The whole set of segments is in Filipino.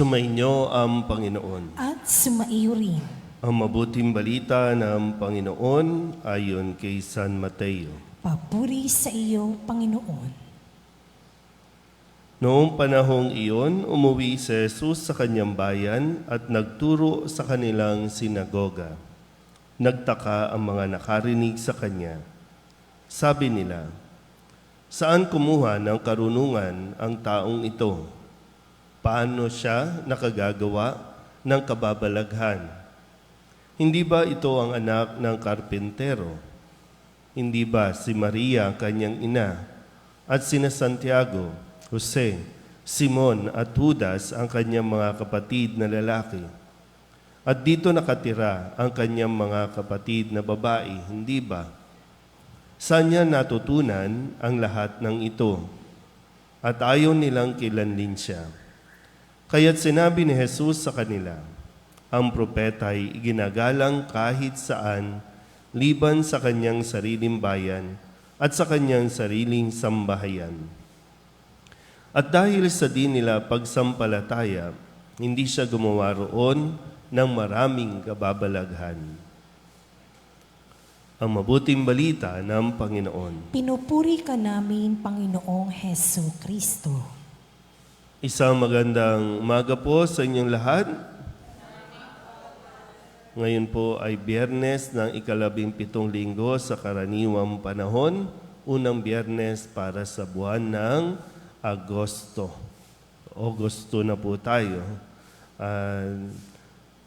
Sumainyo ang Panginoon. at sumaiyo rin. Ang mabuting balita ng Panginoon ayon kay San Mateo. Papuri sa iyo, Panginoon. Noong panahong iyon, umuwi si Jesus sa kanyang bayan at nagturo sa kanilang sinagoga. Nagtaka ang mga nakarinig sa kanya. Sabi nila, Saan kumuha ng karunungan ang taong ito? Paano siya nakagagawa ng kababalaghan? Hindi ba ito ang anak ng karpintero? Hindi ba si Maria kanyang ina at sina Santiago, Jose, Simon at Judas ang kanyang mga kapatid na lalaki? At dito nakatira ang kanyang mga kapatid na babae, hindi ba? Saan niya natutunan ang lahat ng ito? At ayaw nilang kilanlin siya. Kaya't sinabi ni Jesus sa kanila, ang propeta ay iginagalang kahit saan, liban sa kanyang sariling bayan at sa kanyang sariling sambahayan. At dahil sa di nila pagsampalataya, hindi siya gumawa roon ng maraming kababalaghan. Ang mabuting balita ng Panginoon. Pinupuri ka namin, Panginoong Heso Kristo. Isang magandang umaga po sa inyong lahat. Ngayon po ay biyernes ng ikalabing pitong linggo sa karaniwang panahon, unang biyernes para sa buwan ng Agosto. Agosto na po tayo. Ah,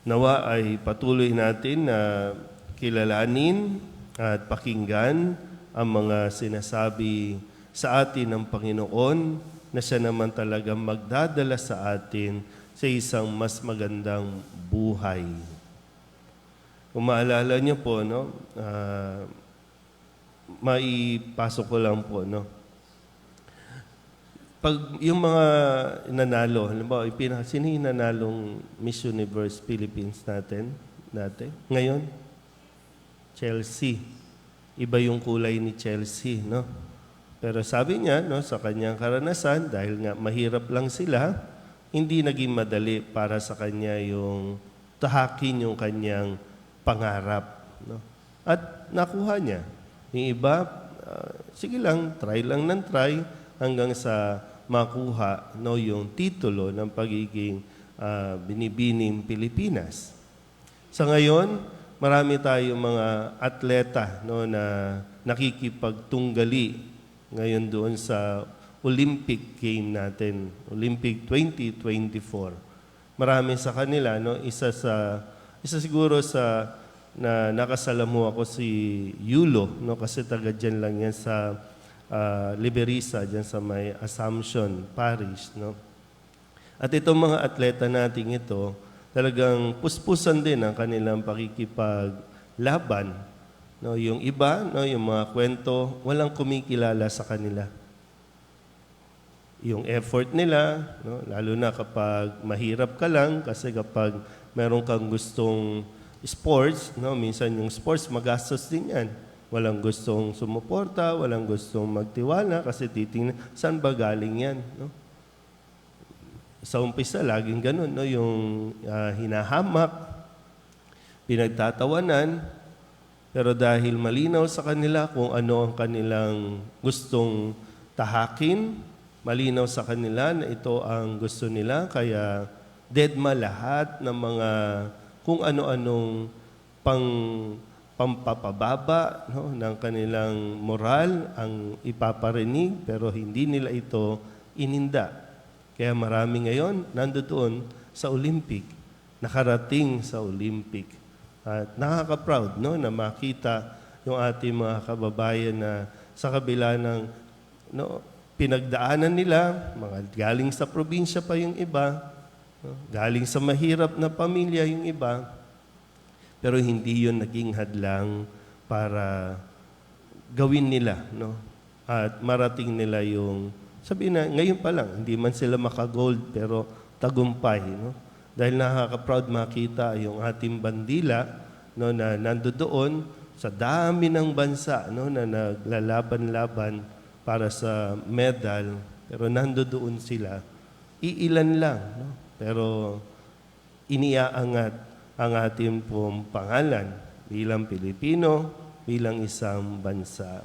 nawa ay patuloy natin na kilalanin at pakinggan ang mga sinasabi sa atin ng Panginoon na siya naman talagang magdadala sa atin sa isang mas magandang buhay. Kung maalala niyo po, no, ah, maipasok ko lang po, no, pag yung mga nanalo, halimbawa, ipina, sino yung nanalong Miss Universe Philippines natin? Dati? Ngayon? Chelsea. Iba yung kulay ni Chelsea, no? Pero sabi niya, no, sa kanyang karanasan, dahil nga mahirap lang sila, hindi naging madali para sa kanya yung tahakin yung kanyang pangarap. No? At nakuha niya. Yung iba, ah, sige lang, try lang ng try hanggang sa makuha no, yung titulo ng pagiging ah, binibining Pilipinas. Sa ngayon, marami tayong mga atleta no, na nakikipagtunggali ngayon doon sa Olympic game natin, Olympic 2024. Marami sa kanila, no, isa sa isa siguro sa na nakasalamu ako si Yulo, no, kasi taga dyan lang yan sa ah, Liberisa, dyan sa may Assumption Parish, no. At itong mga atleta nating ito, talagang puspusan din ang kanilang pakikipaglaban. No, yung iba, no, yung mga kwento, walang kumikilala sa kanila. Yung effort nila, no, lalo na kapag mahirap ka lang, kasi kapag meron kang gustong sports, no, minsan yung sports, magastos din yan. Walang gustong sumuporta, walang gustong magtiwala, kasi titingnan, saan ba galing yan? No? sa umpisa, laging ganun, no? yung ah, hinahamak, pinagtatawanan, pero dahil malinaw sa kanila kung ano ang kanilang gustong tahakin, malinaw sa kanila na ito ang gusto nila, kaya deadma lahat ng mga kung ano-anong pang pampapababa no, ng kanilang moral ang ipaparinig pero hindi nila ito ininda. Kaya marami ngayon nandoon sa Olympic, nakarating sa Olympic. At nakaka-proud no, na makita yung ating mga kababayan na sa kabila ng no, pinagdaanan nila, mga galing sa probinsya pa yung iba, no, galing sa mahirap na pamilya yung iba, pero hindi yun naging hadlang para gawin nila, no? At marating nila yung, sabi na, ngayon pa lang, hindi man sila makagold, pero tagumpay, no? Dahil nakaka-proud makita yung ating bandila, no, na nandoon sa dami ng bansa, no, na naglalaban-laban para sa medal, pero nandoon sila, iilan lang, no? Pero iniaangat ang ating pong pangalan bilang Pilipino, bilang isang bansa.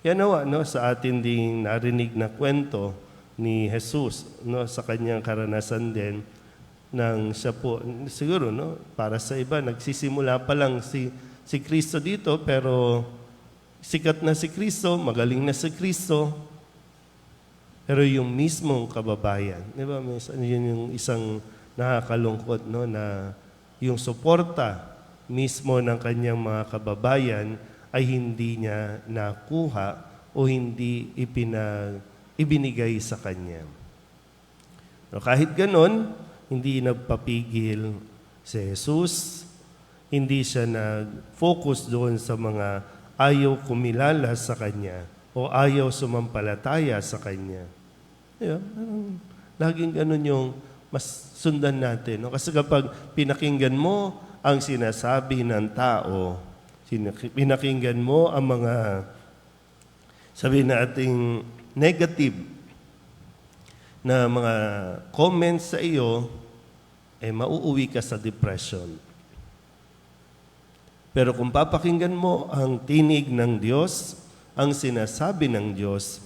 Kaya nawa no, sa atin ding narinig na kwento ni Jesus no, sa kanyang karanasan din nang siya po, siguro no, para sa iba, nagsisimula pa lang si, si Kristo dito pero sikat na si Kristo, magaling na si Kristo, pero yung mismong kababayan, di ba, minsan yun yung isang nakakalungkot, no, na yung suporta mismo ng kanyang mga kababayan ay hindi niya nakuha o hindi ipinag, ibinigay sa kanya. No, kahit ganon, hindi nagpapigil si Jesus, hindi siya nag-focus doon sa mga ayaw kumilala sa kanya o ayaw sumampalataya sa kanya. Parang laging ganun yung mas sundan natin. No? Kasi kapag pinakinggan mo ang sinasabi ng tao, pinakinggan mo ang mga sabi nating negative na mga comments sa iyo, eh mauuwi ka sa depression. Pero kung papakinggan mo ang tinig ng Diyos, ang sinasabi ng Diyos,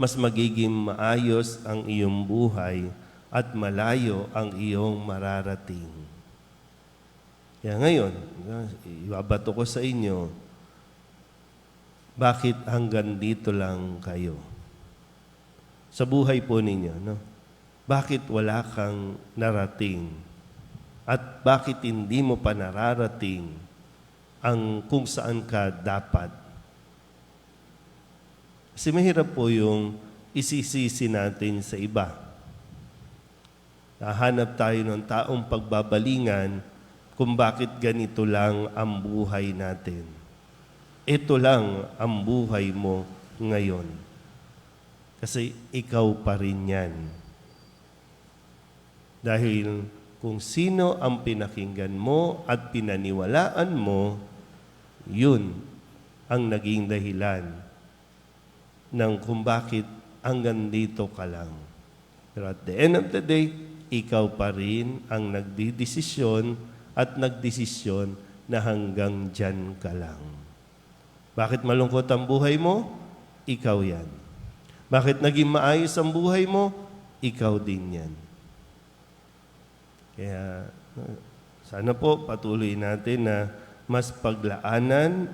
mas magiging maayos ang iyong buhay at malayo ang iyong mararating. Kaya ngayon, ibabato ko sa inyo, bakit hanggang dito lang kayo? Sa buhay po ninyo, no? Bakit wala kang narating? At bakit hindi mo pa nararating ang kung saan ka dapat? Kasi mahirap po yung isisisi natin sa iba. Nahanap tayo ng taong pagbabalingan kung bakit ganito lang ang buhay natin. Ito lang ang buhay mo ngayon. Kasi ikaw pa rin yan. Dahil kung sino ang pinakinggan mo at pinaniwalaan mo, yun ang naging dahilan ng kung bakit hanggang dito ka lang. Pero at the end of the day, ikaw pa rin ang nagdidesisyon at nagdesisyon na hanggang dyan ka lang. Bakit malungkot ang buhay mo? Ikaw yan. Bakit naging maayos ang buhay mo? Ikaw din yan. Kaya sana po patuloy natin na mas paglaanan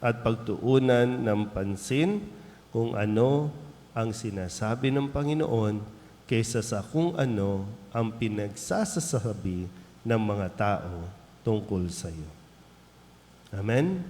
at pagtuunan ng pansin kung ano ang sinasabi ng Panginoon kaysa sa kung ano ang pinagsasasabi ng mga tao tungkol sa iyo. Amen?